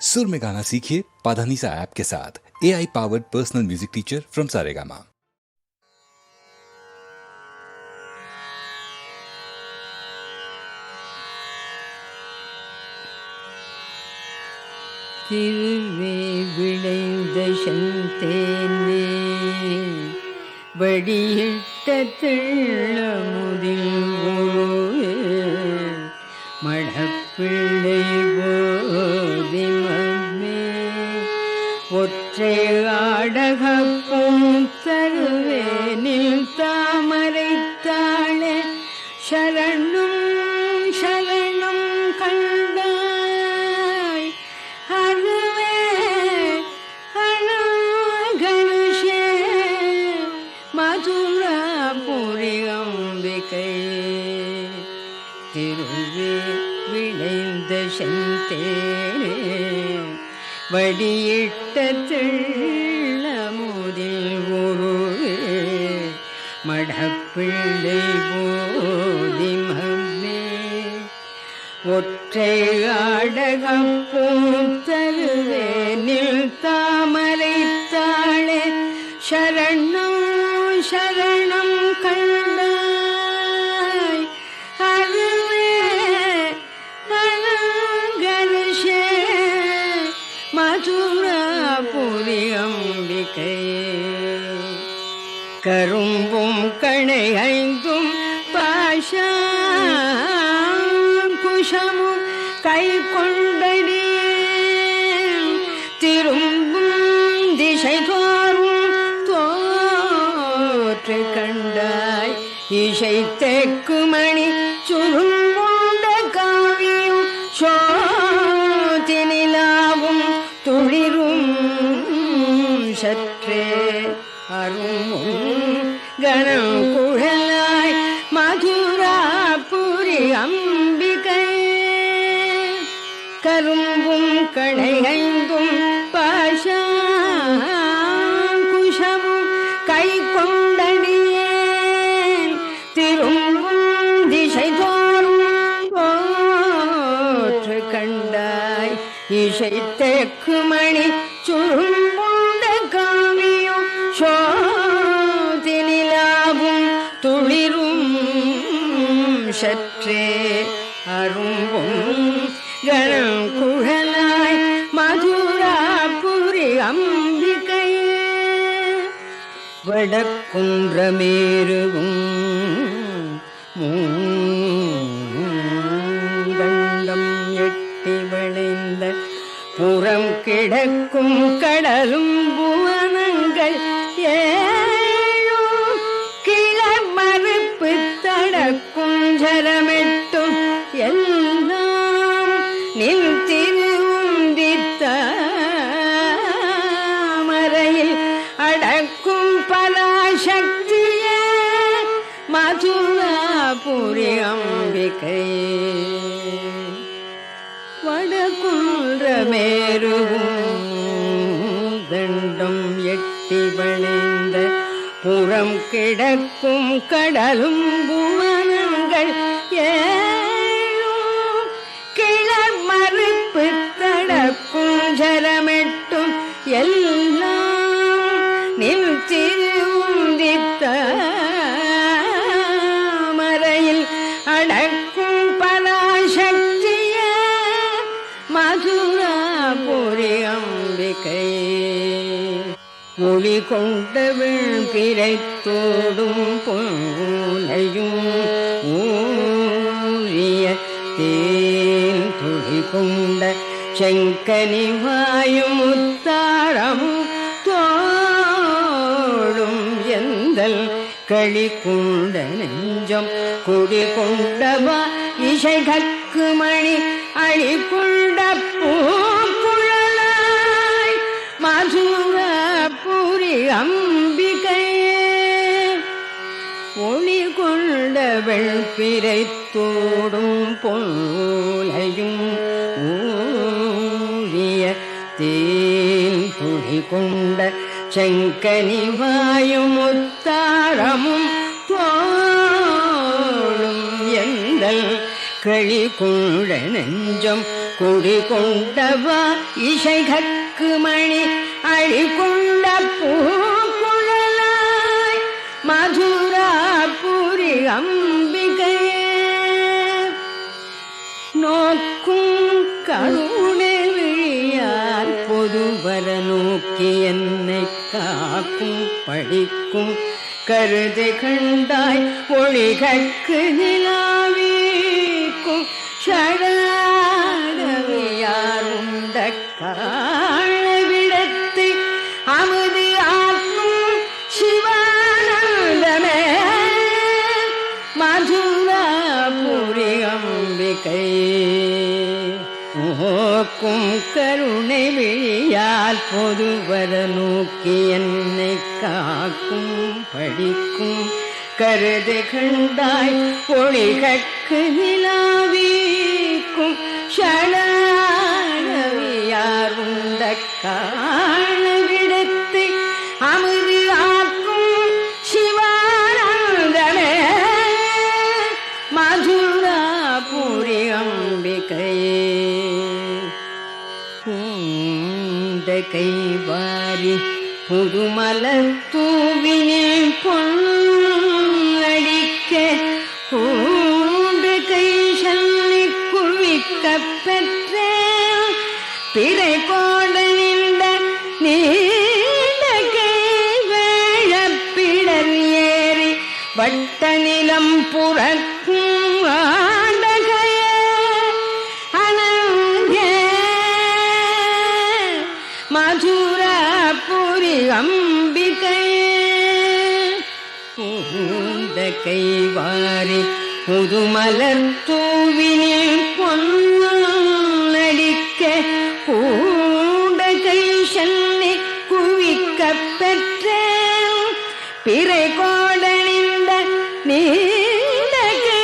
सुर में गाना सीखिए पाधानीसा ऐप के साथ A I powered personal music teacher from Saregama திருவே விளைந்த சந்தேனே வடியிட்ட திள்ளமுதில் ஒழுவே ஆடகப்பும் தருவேனில் தாமரைத்தாளே சரணும் சரணம் கண்டாய் அருவே அழகனுஷே மதுராபுரி அம்பிகை திருவே விளைந்த செந்தேனே வடியிட்ட மடப்பிள்ளை போதிமமே. ஒற்றை ஆடகம் தாமரை தாழே சரணம் சரணம் கண்டாய். அருவே அலங்கரிஷே. மதுராபுரி அம்பிகை கரும்பும் குஷமும் கை கொண்டடி திரும்பும் திசை தோறும் தோற்று கண்டாய். இசை தெற்கு இசை தெற்கு மணி சுரும்புண்ட காவியும் சோதினிலாவும் துளிரும் சற்றே அரும்பும் கணம் குழலாய் மதுராபுரி அம்பிகை வடக்குன்றமேருவும் மூ கிடக்கும் கடலும் புவனங்கள் ஏழும். கிளர் மறுப்பு தடக்கும் ஜரமெட்டும் எல்லாம் நின் திருவுந்தித்த மறையில் அடக்கும் பராசக்தியே மதுராபுரி அம்பிகை. தண்டும் எட்டி வளைந்த புறம் கிடக்கும் கடலும் புவனங்கள் ஏழும். கிளர் மறுப்பு தடக்கும் ஜரமெட்டும் எல்லாம் மொழி கொண்டவள் பிறைத்தோடும் போலையும் ஊறிய தேன் துளி கொண்ட செங்கனி வாயும் முத்தாரமும் தோடும் எந்தல் களி கொண்ட நெஞ்சம் குடி கொண்டவா இசை கற்கு மணி அழி கொண்டவள் பிறைத்தோடும் பொலையும் ஊழிய தேன் துணி கொண்ட செங்கனிவாயும் முத்தாரமும் தோளும் எங்கள் களி கொண்ட நெஞ்சம் குடி கொண்டவா இசைகற்கு மணி அழி அழிகொண்ட பூக்குழலாய் மதுரா புரியம் நோக்கும் கருணை விழியார் பொதுவர நோக்கி என்னை காக்கும் படிக்கும் கருதை கண்டாய் ஒளிகற்கு நிலாவீக்கும். ஷடாடவியார் உண்ட காணவிடத்து கை ஆக்கும் ஓக்கும் கருணை விழியால் பொதுவர நோக்கி என்னை காக்கும் படிக்கும். கருது கண்டாய் ஒளிகற்கு நிலாவீக்கும் ஷடானவியார் உண்ட கைவாரி புதுமலர் தூவினில் பொன்னடிக்க பூண்ட கை சன்னி குவிக்க பெற்ற பிறை கோட நின்ற நீண்ட கை வேழப்பிடர் ஏறி வட்ட நிலம் புறக்கும் பூந்த கைவாரி புதுமலர் தூவினில் பொன்னடிக்க பூண்ட கை சென்னி குவிக்க பெற்ற பிறை கோடணிந்த நீண்ட கை